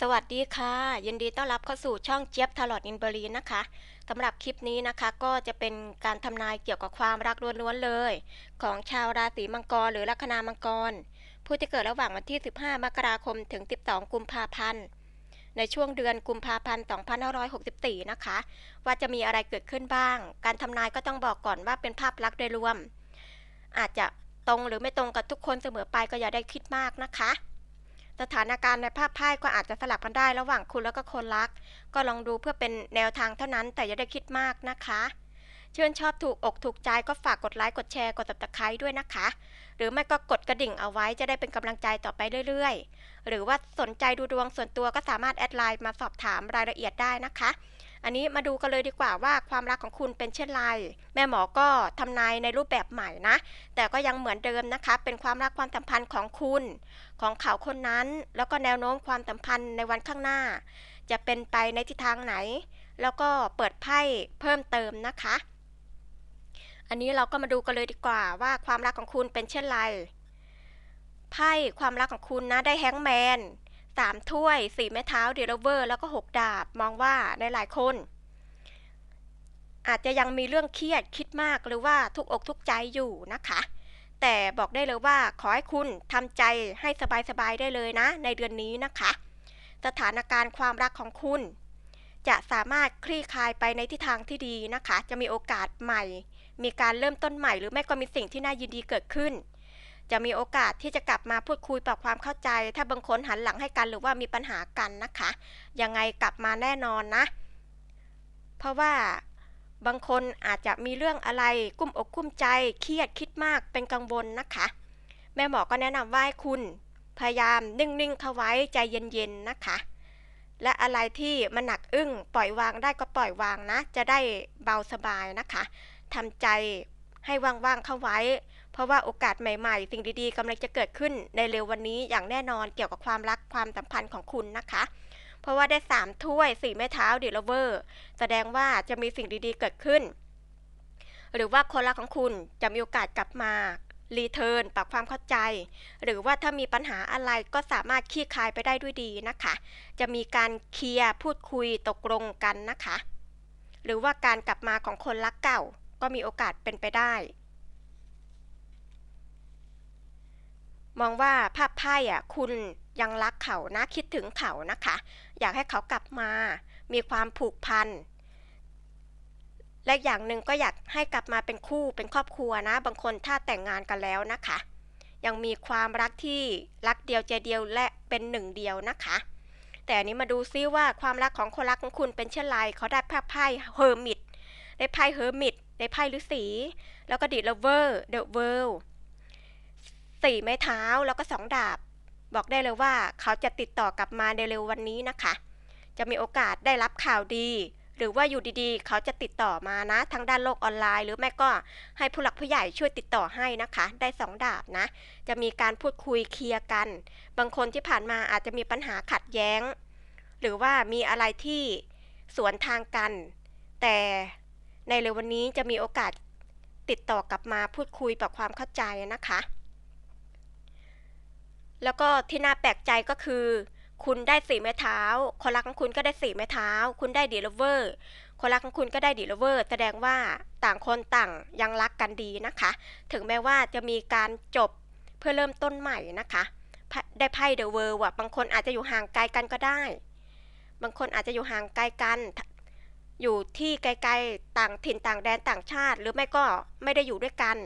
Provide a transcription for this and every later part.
สวัสดีค่ะ ยินดีต้อนรับเข้าสู่ช่องเจี๊ยบทาลอดอินเบอรีนะคะสำหรับคลิปนี้นะคะก็จะเป็นการทำนายเกี่ยวกับความรักล้วนๆเลย ของชาวราศีมังกรหรือลัคนามังกร ผู้ที่เกิดระหว่างวันที่ 15 มกราคมถึง 12 กุมภาพันธ์ในช่วงเดือนกุมภาพันธ์ 2564 นะคะ ว่าจะมีอะไรเกิดขึ้นบ้าง การทำนายก็ต้องบอกก่อนว่าเป็นภาพลักษณ์โดยรวม อาจจะตรงหรือไม่ตรงกับทุกคนเสมอไปก็อย่าได้คิดมากนะคะ สถานการณ์ในภาพไพ่ก็อาจจะสลับกันได้ระหว่างคุณแล้วก็คนรัก ก็ลองดูเพื่อเป็นแนวทางเท่านั้นแต่อย่าได้คิดมากนะคะชื่นชอบถูกอกถูกใจก็ฝากกดไลค์กดแชร์กดติดตามด้วยนะคะ หรือไม่ก็กดกระดิ่งเอาไว้จะได้เป็นกำลังใจต่อไปเรื่อยๆ หรือว่าสนใจดูดวงส่วนตัวก็สามารถแอดไลน์มาสอบถามรายละเอียดได้นะคะ อันนี้มาดูกันเลยดีกว่าว่าความรักของคุณเป็นเช่นไร แม่หมอก็ทำนายในรูปแบบใหม่นะ แต่ก็ยังเหมือนเดิมนะคะ เป็นความรักความสัมพันธ์ของคุณ ของเขาคนนั้น แล้วก็แนวโน้มความสัมพันธ์ในวันข้างหน้า จะเป็นไปในทิศทางไหน แล้วก็เปิดไพ่เพิ่มเติมนะคะ อันนี้เราก็มาดูกันเลยดีกว่าว่าความรักของคุณเป็นเช่นไร ไพ่ความรักของคุณนะได้แฮงแมน สามถ้วยสี่ไม้เท้าเดลเวอร์ แล้วก็หกดาบ มองว่าในหลายคน อาจจะยังมีเรื่องเครียดคิดมากหรือว่าทุกอกทุกใจอยู่นะคะ แต่บอกได้เลยว่าขอให้คุณทำใจให้สบายๆได้เลยนะ ในเดือนนี้นะคะ สถานการณ์ความรักของคุณ จะสามารถคลี่คลายไปในทิศทางที่ดีนะคะ จะมีโอกาสใหม่ มีการเริ่มต้นใหม่ หรือไม่ก็มีสิ่งที่น่ายินดีเกิดขึ้น จะมีโอกาสที่จะกลับมาพูดคุยปรับความเข้าใจ ถ้าบางคนหันหลังให้กันหรือว่ามีปัญหากันนะคะ ยังไงกลับมาแน่นอนนะ เพราะว่าบางคนอาจจะมีเรื่องอะไรกุ้มอกกุ้มใจ เครียดคิดมากเป็นกังวลนะคะ แม่หมอก็แนะนำว่าให้คุณพยายามนิ่งๆเข้าไว้ใจเย็นๆนะคะ และอะไรที่มันหนักอึ้งปล่อยวางได้ก็ปล่อยวางนะ จะได้เบาสบายนะคะทำใจให้ว่างๆเข้าไว้ เพราะว่าโอกาสใหม่ๆ สิ่งดีๆกำลังจะเกิดขึ้นในเร็ววันนี้อย่างแน่นอนเกี่ยวกับความรักความสัมพันธ์ของคุณนะคะ เพราะว่าได้สามถ้วยสี่ไม้เท้าดีลเวอร์ แสดงว่าจะมีสิ่งดีๆเกิดขึ้น หรือว่าคนรักของคุณจะมีโอกาสกลับมารีเทิร์นปรับความเข้าใจ หรือว่าถ้ามีปัญหาอะไรก็สามารถคลี่คลายไปได้ด้วยดีนะคะ จะมีการเคลียร์พูดคุยตกลงกันนะคะ หรือว่าการกลับมาของคนรักเก่า ก็มีโอกาสเป็นไปได้ มองว่าภาพไพ่อะคุณยังรักเขานะคิดถึงเขานะคะ อยากให้เขากลับมามีความผูกพันและอย่างหนึ่งก็อยากให้กลับมาเป็นคู่เป็นครอบครัวนะ บางคนถ้าแต่งงานกันแล้วนะคะ ยังมีความรักที่รักเดียวใจเดียวและเป็นหนึ่งเดียวนะคะ แต่อันนี้มาดูซิว่าความรักของคนรักของคุณเป็นเช่นไรเขาได้ภาพไพ่เฮอร์มิตได้ไพ่เฮอร์มิตได้ไพ่ฤาษีแล้วก็ดีลเวอร์เดอะเวิลด์ สี่ไม้เท้าแล้วก็สองดาบ บอกได้เลยว่าเขาจะติดต่อกลับมาในเร็ววันนี้นะคะ จะมีโอกาสได้รับข่าวดี หรือว่าอยู่ดีๆ เขาจะติดต่อมานะทางด้านโลกออนไลน์ หรือไม่ก็ให้ผู้หลักผู้ใหญ่ช่วยติดต่อให้นะคะ ได้สองดาบนะ จะมีการพูดคุยเคลียร์กัน บางคนที่ผ่านมาอาจจะมีปัญหาขัดแย้ง หรือว่ามีอะไรที่สวนทางกัน แต่ในเร็ววันนี้จะมีโอกาสติดต่อกลับมาพูดคุยปรับความเข้าใจนะคะ แล้วก็ที่น่าแปลกใจก็คือ คุณได้สี่ไม้เท้า คนรักของคุณก็ได้สี่ไม้เท้า คุณได้ดีลเวอร์ คนรักของคุณก็ได้ดีลเวอร์ แสดงว่าต่างคนต่างยังรักกันดีนะคะ ถึงแม้ว่าจะมีการจบเพื่อเริ่มต้นใหม่นะคะได้ไพ่เดอะเวิร์ว่ะบางคนอาจจะอยู่ห่างไกลกันก็ได้ บางคนอาจจะอยู่ห่างไกลกัน อยู่ที่ไกลๆต่างถิ่นต่างแดนต่างชาติ หรือไม่ก็ไม่ได้อยู่ด้วยกัน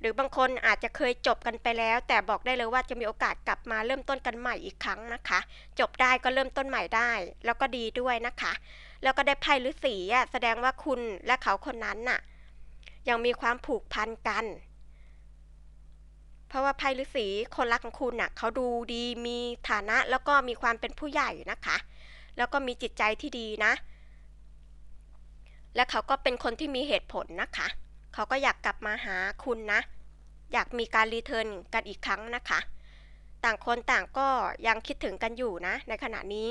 หรือบางคนอาจจะเคยจบกันไปแล้ว แต่บอกได้เลยว่าจะมีโอกาสกลับมาเริ่มต้นกันใหม่อีกครั้งนะคะ จบได้ก็เริ่มต้นใหม่ได้ แล้วก็ดีด้วยนะคะ แล้วก็ได้ไพ่ฤาษีอะแสดงว่าคุณและเขาคนนั้นน่ะ ยังมีความผูกพันกัน เพราะว่าไพ่ฤาษีคนรักของคุณน่ะเขาดูดีมีฐานะแล้วก็มีความเป็นผู้ใหญ่นะคะ แล้วก็มีจิตใจที่ดีนะ และเขาก็เป็นคนที่มีเหตุผลนะคะ เขาก็อยากกลับมาหาคุณนะ อยากมีการรีเทิร์นกันอีกครั้งนะคะ ต่างคนต่างก็ยังคิดถึงกันอยู่นะ ในขณะนี้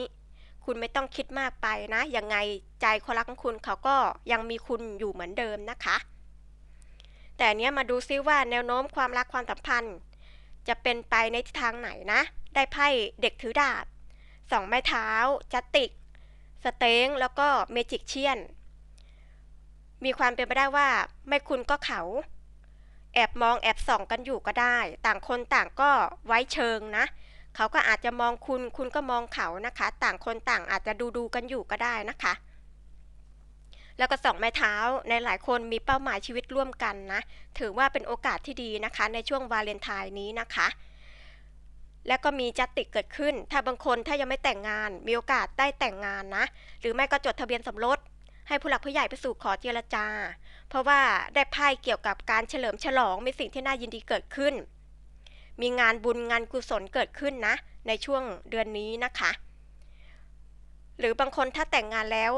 คุณไม่ต้องคิดมากไปนะ ยังไงใจคนรักของคุณเขาก็ยังมีคุณอยู่เหมือนเดิมนะคะ แต่เนี้ยมาดูซิว่าแนวโน้มความรักความสัมพันธ์ จะเป็นไปในทิศทางไหนนะ ได้ไพ่เด็กถือดาบสองไม้เท้าจัตติก สเต็งแล้วก็เมจิกเชียน มีความเป็นไปได้ว่า ไม่คุณก็เขา แอบมองแอบส่องกันอยู่ก็ได้ ต่างคนต่างก็ไว้เชิงนะ เขาก็อาจจะมองคุณ คุณก็มองเขานะคะ ต่างคนต่างอาจจะดูดูกันอยู่ก็ได้นะคะ แล้วก็สองไม้เท้าในหลายคนมีเป้าหมายชีวิตร่วมกันนะ ถือว่าเป็นโอกาสที่ดีนะคะ ในช่วงวาเลนไทน์นี้นะคะแล้วก็มีจัตติเกิดขึ้น ถ้าบางคนถ้ายังไม่แต่งงาน มีโอกาสได้แต่งงานนะ หรือไม่ก็จดทะเบียนสมรส ให้ผู้หลักผู้ใหญ่ไปสู่ขอเจรจา เพราะว่าได้ไพ่เกี่ยวกับการเฉลิมฉลองมีสิ่งที่น่ายินดีเกิดขึ้น มีงานบุญงานกุศลเกิดขึ้นนะ ในช่วงเดือนนี้นะคะ หรือบางคนถ้าแต่งงานแล้ว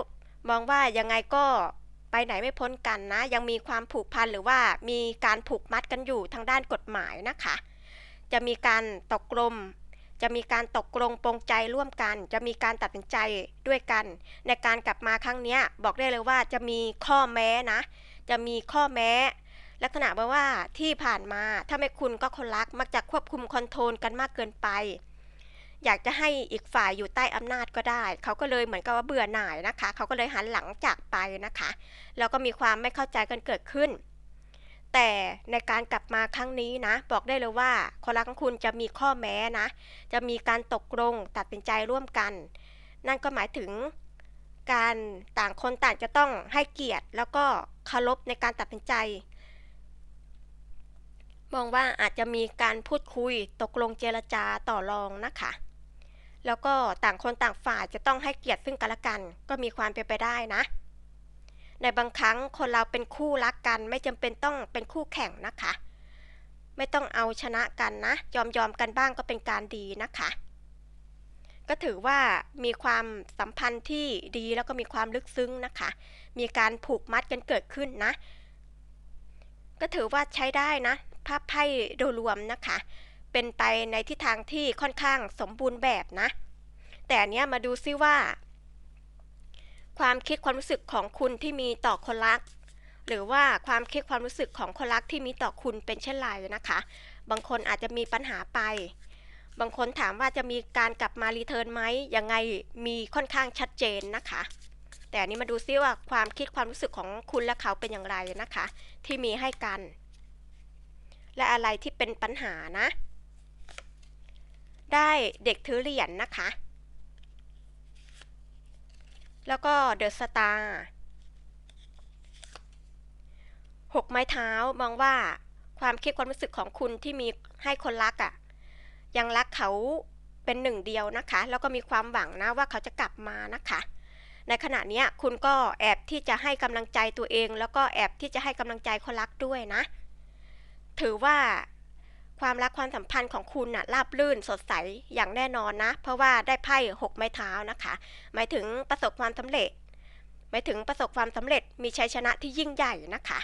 มองว่ายังไงก็ไปไหนไม่พ้นกันนะ ยังมีความผูกพันหรือว่ามีการผูกมัดกันอยู่ทางด้านกฎหมายนะคะ จะมีการตกลง จะมีการตกลงปรงใจร่วมกัน จะมีการตัดสินใจด้วยกัน ในการกลับมาครั้งนี้บอกได้เลยว่าจะมีข้อแม้นะ จะมีข้อแม้ ลักษณะแบบว่าที่ผ่านมาถ้าไม่คุณก็คนรักมักจะควบคุมคอนโทรลกันมากเกินไป อยากจะให้อีกฝ่ายอยู่ใต้อำนาจก็ได้ เขาก็เลยเหมือนกับว่าเบื่อหน่ายนะคะ เขาก็เลยหันหลังจากไปนะคะ แล้วก็มีความไม่เข้าใจกันเกิดขึ้น แต่ในการกลับมาครั้งนี้นะ บอกได้เลยว่าคนรักของคุณจะมีข้อแม้นะ จะมีการตกลงตัดสินใจร่วมกัน นั่นก็หมายถึงการต่างคนต่างจะต้องให้เกียรติ แล้วก็เคารพในการตัดสินใจ มองว่าอาจจะมีการพูดคุยตกลงเจรจาต่อรองนะคะ แล้วก็ต่างคนต่างฝ่ายจะต้องให้เกียรติซึ่งกันและกัน ก็มีความเป็นไปได้นะ ในบางครั้งคนเราเป็นคู่รักกัน ไม่จำเป็นต้องเป็นคู่แข่งนะคะ ไม่ต้องเอาชนะกันนะ ยอมยอมกันบ้างก็เป็นการดีนะคะ ก็ถือว่ามีความสัมพันธ์ที่ดีแล้วก็มีความลึกซึ้งนะคะ มีการผูกมัดกันเกิดขึ้นนะ ก็ถือว่าใช้ได้นะภาพไพ่โดยรวมนะคะ เป็นไปในทิศทางที่ค่อนข้างสมบูรณ์แบบนะ แต่เนี้ยมาดูซิว่า ความคิดความรู้สึกของคุณที่มีต่อคนรัก หรือว่าความคิดความรู้สึกของคนรักที่มีต่อคุณเป็นเช่นไรนะคะ บางคนอาจจะมีปัญหาไป บางคนถามว่าจะมีการกลับมารีเทิร์นไหมยังไงมีค่อนข้างชัดเจนนะคะ แต่อันนี้มาดูซิว่าความคิดความรู้สึกของคุณและเขาเป็นอย่างไรนะคะ ที่มีให้กัน และอะไรที่เป็นปัญหานะ ได้เด็กถือเหรียญนนะคะ แล้วก็เดอะสตาร์หกไม้เท้ามองว่าความคิดความรู้สึกของคุณที่มีให้คนรักอะ่ะ ยังรักเขาเป็นหนึ่งเดียวนะคะ แล้วก็มีความหวังนะว่าเขาจะกลับมานะคะ ในขณะนี้คุณก็แอบที่จะให้กำลังใจตัวเอง แล้วก็แอบที่จะให้กำลังใจคนรักด้วยนะ ถือว่า ความรักความสัมพันธ์ของคุณน่ะราบรื่นสดใสอย่างแน่นอนนะ เพราะว่าได้ไพ่หกไม้เท้านะคะ หมายถึงประสบความสำเร็จ หมายถึงประสบความสำเร็จมีชัยชนะที่ยิ่งใหญ่นะคะ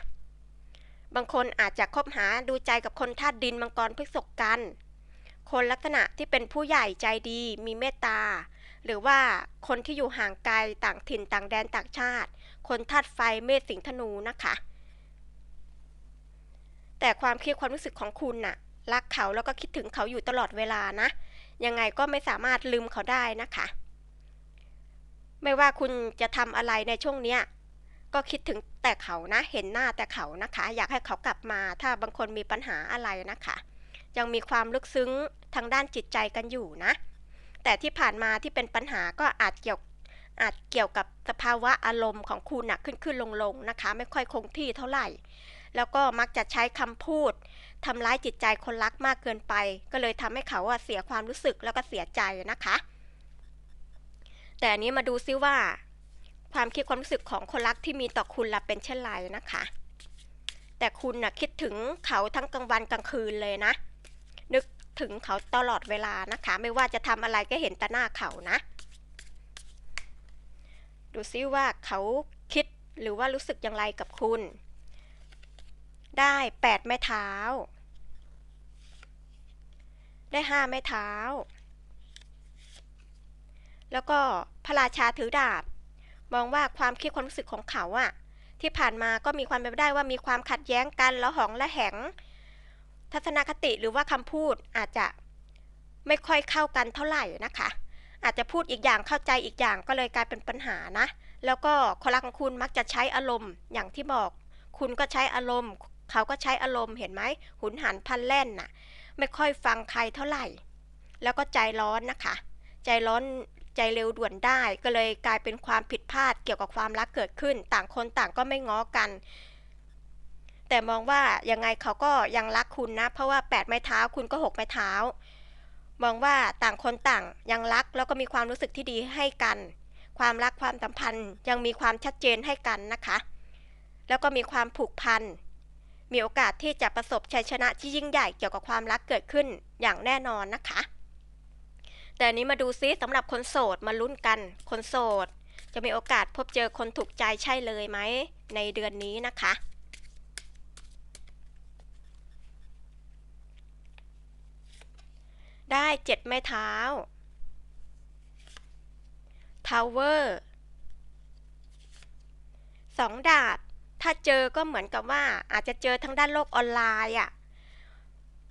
บางคนอาจจะคบหาดูใจกับคนธาตุดินมังกรพฤกษกัน คนลักษณะที่เป็นผู้ใหญ่ใจดีมีเมตตา หรือว่าคนที่อยู่ห่างไกลต่างถิ่นต่างแดนต่างชาติ คนธาตุไฟเมษสิงธนูนะคะ แต่ความคิดความรู้สึกของคุณน่ะ รักเขาแล้วก็คิดถึงเขาอยู่ตลอดเวลานะ ยังไงก็ไม่สามารถลืมเขาได้นะคะ ไม่ว่าคุณจะทำอะไรในช่วงเนี้ยก็คิดถึงแต่เขานะ เห็นหน้าแต่เขานะคะ อยากให้เขากลับมา ถ้าบางคนมีปัญหาอะไรนะคะ ยังมีความลึกซึ้งทางด้านจิตใจกันอยู่นะ แต่ที่ผ่านมาที่เป็นปัญหาก็อาจเกี่ยวอาจเกี่ยวกับสภาวะอารมณ์ของคุณหนะขึ้นขึ้นลงลงนะคะ ไม่ค่อยคงที่เท่าไหร่ แล้วก็มักจะใช้คำพูด ทำร้ายจิตใจคนรักมากเกินไป ก็เลยทำให้เขาเสียความรู้สึกแล้วก็เสียใจนะคะ แต่อันนี้มาดูซิว่า ความคิดความรู้สึกของคนรักที่มีต่อคุณล่ะเป็นเช่นไรนะคะ แต่คุณนะคิดถึงเขาทั้งกลางวันกลางคืนเลยนะ นึกถึงเขาตลอดเวลานะคะ ไม่ว่าจะทำอะไรก็เห็นแต่หน้าเขานะ ดูซิว่าเขาคิดหรือว่ารู้สึกอย่างไรกับคุณได้แปดไม้เท้า ได้ห้าไม้เท้า แล้วก็พระราชาถือดาบ มองว่าความคิดความรู้สึกของเขาอะที่ผ่านมาก็มีความเป็นไปได้ว่ามีความขัดแย้งกันแล้วหองและแหง ทัศนคติหรือว่าคำพูดอาจจะไม่ค่อยเข้ากันเท่าไหร่นะคะ อาจจะพูดอีกอย่างเข้าใจอีกอย่างก็เลยกลายเป็นปัญหานะ แล้วก็คนรักของคุณมักจะใช้อารมณ์อย่างที่บอก คุณก็ใช้อารมณ์ เขาก็ใช้อารมณ์เห็นไหมหุนหันพันแล่นน่ะ ไม่ค่อยฟังใครเท่าไหร่ แล้วก็ใจร้อนนะคะ ใจร้อนใจเร็วด่วนได้ ก็เลยกลายเป็นความผิดพลาดเกี่ยวกับความรักเกิดขึ้น ต่างคนต่างก็ไม่ง้อกัน แต่มองว่ายังไงเขาก็ยังรักคุณนะ เพราะว่า 8 ไม้เท้าคุณก็ 6 ไม้เท้ามองว่าต่างคนต่างยังรักแล้วก็มีความรู้สึกที่ดีให้กัน ความรักความสัมพันธ์ยังมีความชัดเจนให้กันนะคะ แล้วก็มีความผูกพัน มีโอกาสที่จะประสบชัยชนะที่ยิ่งใหญ่เกี่ยวกับความรักเกิดขึ้นอย่างแน่นอนนะคะ แต่นนี้มาดูซิสำหรับคนโสดมาลุ้นกัน คนโสด จะมีโอกาสพบเจอคนถูกใจใช่เลยไหม ในเดือนนี้นะคะได้เจ็ดไม้เท้า ทาวเวอร์สองดาบ ถ้าเจอก็เหมือนกับว่าอาจจะเจอทั้งด้านโลกออนไลน์อะ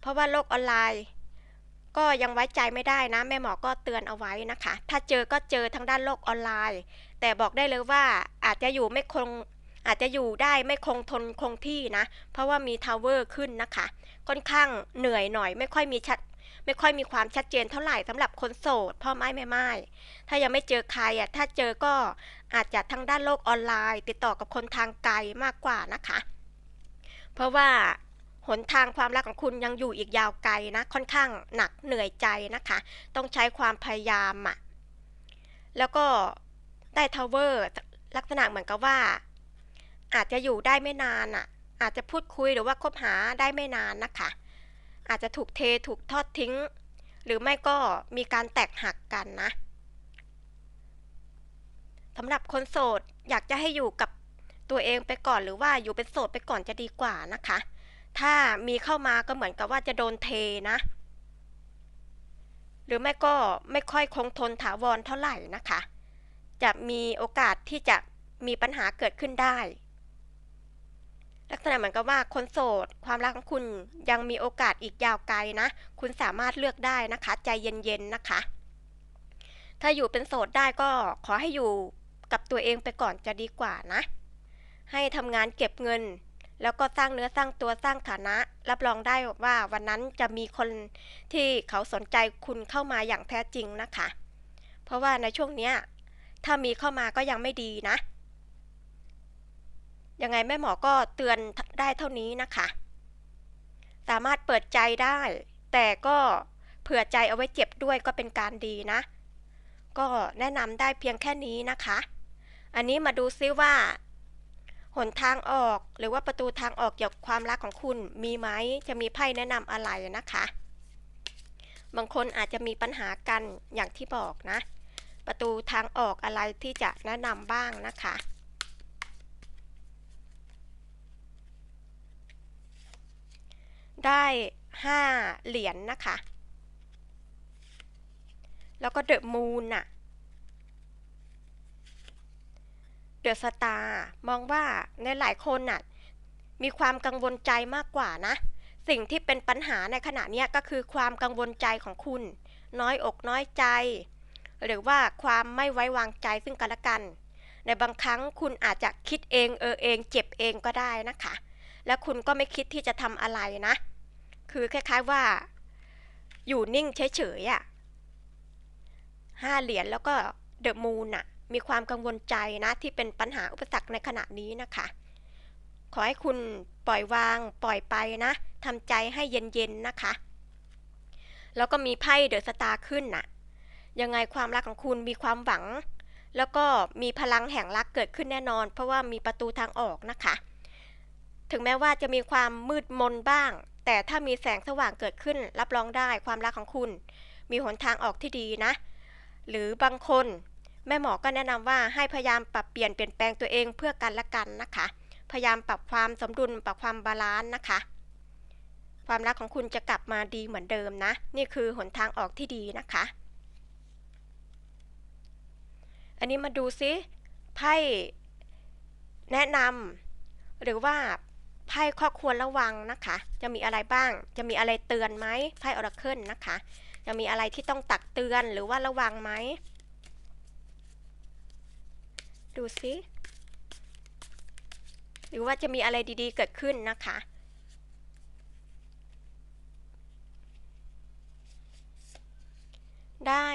เพราะว่าโลกออนไลน์ ก็ยังไว้ใจไม่ได้นะ แม่หมอก็เตือนเอาไว้นะคะ ถ้าเจอก็เจอทั้งด้านโลกออนไลน์ แต่บอกได้เลยว่าอาจจะอยู่ไม่คงอาจจะอยู่ได้ไม่คงทนคงที่นะ เพราะว่ามีทาวเวอร์ขึ้นนะคะ ค่อนข้างเหนื่อยหน่อย ไม่ค่อยมีชัด ไม่ค่อยมีความชัดเจนเท่าไหร่สำหรับคนโสด พ่อไม้แม่ไม้ถ้ายังไม่เจอใครอะถ้าเจอก็อาจจะทางด้านโลกออนไลน์ ติดต่อกับคนทางไกลมากกว่านะคะ เพราะว่าหนทางความรักของคุณยังอยู่อีกยาวไกลนะ ค่อนข้างหนักเหนื่อยใจนะคะ ต้องใช้ความพยายามอะแล้วก็ได้ทาวเวอร์ลักษณะเหมือนกับว่า อาจจะอยู่ได้ไม่นานอะ อาจจะพูดคุยหรือว่าคบหาได้ไม่นานนะคะ อาจจะถูกเทถูกทอดทิ้ง หรือไม่ก็มีการแตกหักกันนะสำหรับคนโสดอยากจะให้อยู่กับตัวเองไปก่อนหรือว่าอยู่เป็นโสดไปก่อนจะดีกว่านะคะ ถ้ามีเข้ามาก็เหมือนกับว่าจะโดนเทนะ หรือไม่ก็ไม่ค่อยคงทนถาวรเท่าไหร่นะคะ จะมีโอกาสที่จะมีปัญหาเกิดขึ้นได้ ลักษณะเหมือนกับว่าคนโสด ความรักของคุณยังมีโอกาสอีกยาวไกลนะ คุณสามารถเลือกได้นะคะ ใจเย็นๆนะคะ ถ้าอยู่เป็นโสดได้ก็ขอให้อยู่กับตัวเองไปก่อนจะดีกว่านะ ให้ทำงานเก็บเงิน แล้วก็สร้างเนื้อสร้างตัวสร้างฐานะ รับรองได้ว่าวันนั้นจะมีคนที่เขาสนใจคุณเข้ามาอย่างแท้จริงนะคะ เพราะว่าในช่วงเนี้ยถ้ามีเข้ามาก็ยังไม่ดีนะ ยังไงแม่หมอก็เตือนได้เท่านี้นะคะ สามารถเปิดใจได้ แต่ก็เผื่อใจเอาไว้เจ็บด้วยก็เป็นการดีนะ ก็แนะนำได้เพียงแค่นี้นะคะ อันนี้มาดูซิว่า หนทางออกหรือว่าประตูทางออกเกี่ยวกับความรักของคุณมีไหมจะมีไพ่แนะนำอะไรนะคะ บางคนอาจจะมีปัญหากันอย่างที่บอกนะ ประตูทางออกอะไรที่จะแนะนำบ้างนะคะ ได้ห้าเหรียญนนะคะ แล้วก็เดอะมูนน่ะเดอะสตาร์มองว่าในหลายคนน่ะมีความกังวลใจมากกว่านะ สิ่งที่เป็นปัญหาในขณะนี้ก็คือความกังวลใจของคุณ น้อยอกน้อยใจ หรือว่าความไม่ไว้วางใจซึ่งกันและกัน ในบางครั้งคุณอาจจะคิดเองเออเอง เจ็บเองก็ได้นะคะ และคุณก็ไม่คิดที่จะทำอะไรนะ คือคล้ายๆว่า อยู่นิ่งเฉยๆอะ่ะห้าเหรียญแล้วก็เดอะมูนอะมีความกังวลใจนะที่เป็นปัญหาอุปสรรคในขณะนี้นะคะ ขอให้คุณปล่อยวางปล่อยไปนะทำใจให้เย็นๆนะคะ แล้วก็มีไพ่เดอะสตาร์ขึ้นน่ะยังไงความรักของคุณมีความหวัง แล้วก็มีพลังแห่งรักเกิดขึ้นแน่นอน เพราะว่ามีประตูทางออกนะคะ ถึงแม้ว่าจะมีความมืดมนบ้าง แต่ถ้ามีแสงสว่างเกิดขึ้น รับรองได้ความรักของคุณ มีหนทางออกที่ดีนะ หรือบางคน แม่หมอก็แนะนำว่าให้พยายามปรับเปลี่ยนเปลี่ยนแปลงตัวเองเพื่อกันและกันนะคะ พยายามปรับความสมดุลปรับความบาลานซ์นะคะ ความรักของคุณจะกลับมาดีเหมือนเดิมนะ นี่คือหนทางออกที่ดีนะคะ อันนี้มาดูซิไพ่แนะนำหรือว่า ไพ่ข้อควรระวังนะคะ จะมีอะไรบ้าง จะมีอะไรเตือนไหมไพ่ออราเคิลนะคะ จะมีอะไรที่ต้องตักเตือนหรือว่าระวังไหม ดูสิหรือว่าจะมีอะไรดีๆเกิดขึ้นนะคะ ได้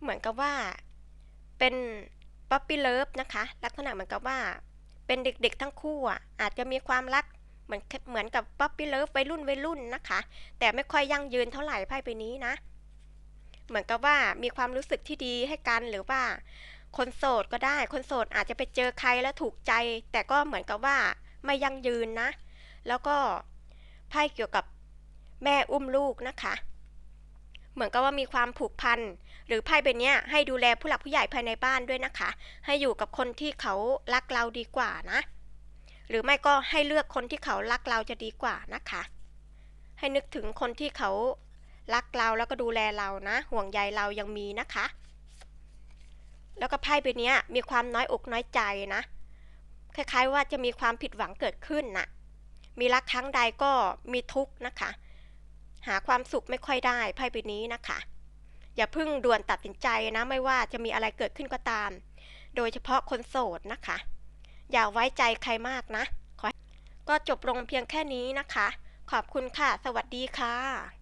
เหมือนกับว่าเป็นป๊อปปี้เลิฟนะคะ ลักษณะเหมือนกับว่า เป็นเด็กๆทั้งคู่อะอาจจะมีความรักเหมือนเหมือนกับป๊อปปี้เลิฟวัยรุ่นวัยรุ่นนะคะ แต่ไม่ค่อยยั่งยืนเท่าไหร่ไพ่ใบนี้นะ เหมือนกับว่ามีความรู้สึกที่ดีให้กันหรือว่า คนโสดก็ได้คนโสดอาจจะไปเจอใครแล้วถูกใจ แต่ก็เหมือนกับว่าไม่ยั่งยืนนะ แล้วก็ไพ่เกี่ยวกับแม่อุ้มลูกนะคะ เหมือนกับว่ามีความผูกพัน หรือไพ่ใบนี้ให้ดูแลผู้หลักผู้ใหญ่ภายในบ้านด้วยนะคะ ให้อยู่กับคนที่เขารักเราดีกว่านะ หรือไม่ก็ให้เลือกคนที่เขารักเราจะดีกว่านะคะ ให้นึกถึงคนที่เขารักเราแล้วก็ดูแลเรานะ ห่วงใยเรายังมีนะคะ แล้วก็ไพ่ใบนี้มีความน้อยอกน้อยใจนะ คล้ายๆว่าจะมีความผิดหวังเกิดขึ้นน่ะ มีรักครั้งใดก็มีทุกข์นะคะ หาความสุขไม่ค่อยได้ไพ่ใบนี้นะคะ อย่าเพิ่งด่วนตัดสินใจนะไม่ว่าจะมีอะไรเกิดขึ้นก็ตาม โดยเฉพาะคนโสดนะคะ อย่าไว้ใจใครมากนะขอก็จบลงเพียงแค่นี้นะคะ ขอบคุณค่ะ สวัสดีค่ะ